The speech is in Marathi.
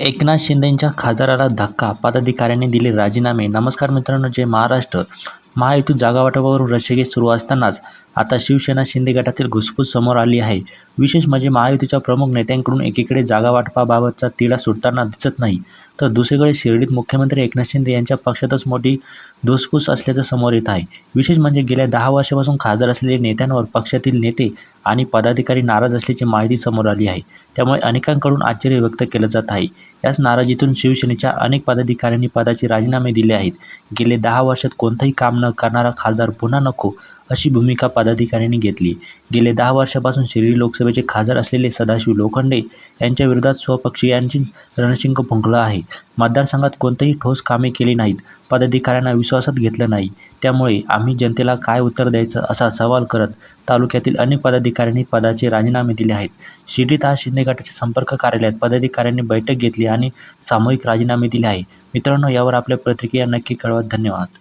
एकनाथ शिंदेंच्या खासदाराला धक्का, पदाधिकाऱ्यांनी दिले राजीनामे नमस्कार मित्रांनो, जय महाराष्ट्र. महायुती जागावाटपावरून रस्सीखेच सुरू असतानाच आता शिवसेना शिंदे गटातील घुसपूस समोर आली आहे. विशेष म्हणजे महायुतीच्या प्रमुख नेत्यांकडून एकीकडे जागावाटपाबाबतचा तिढा सुटताना दिसत नाही, तर दुसरीकडे शिर्डीत मुख्यमंत्री एकनाथ शिंदे यांच्या पक्षातच मोठी धुसफूस असल्याचं समोर येत आहे. विशेष म्हणजे गेल्या दहा वर्षापासून खासदार असलेल्या नेत्यांवर पक्षातील नेते आणि पदाधिकारी नाराज असल्याची माहिती समोर आली आहे. त्यामुळे अनेकांकडून आश्चर्य व्यक्त केलं जात आहे. याच नाराजीतून शिवसेनेच्या अनेक पदाधिकाऱ्यांनी पदाचे राजीनामे दिले आहेत. गेले दहा वर्षात कोणतंही काम न करणारा खासदार पुन्हा नको, अशी भूमिका पदाधिकाऱ्यांनी घेतली. गेले दहा वर्षापासून शिर्डी लोकसभेचे खासदार असलेले सदाशिव लोखंडे यांच्या विरोधात स्वपक्षीयांची रणशिंग फुंकलं आहे. मतदारसंघात कोणतेही ठोस कामे केली नाहीत, पदाधिकाऱ्यांना विश्वासात घेतलं नाही, त्यामुळे आम्ही जनतेला काय उत्तर द्यायचं, असा सवाल करत तालुक्यातील अनेक पदाधिकाऱ्यांनी पदाचे राजीनामे दिले आहेत. शिर्डीत आज शिंदे गटाचे संपर्क कार्यालयात पदाधिकाऱ्यांनी बैठक घेतली आणि सामूहिक राजीनामे दिले आहे. मित्रांनो, यावर आपल्या प्रतिक्रिया नक्की कळवा. धन्यवाद.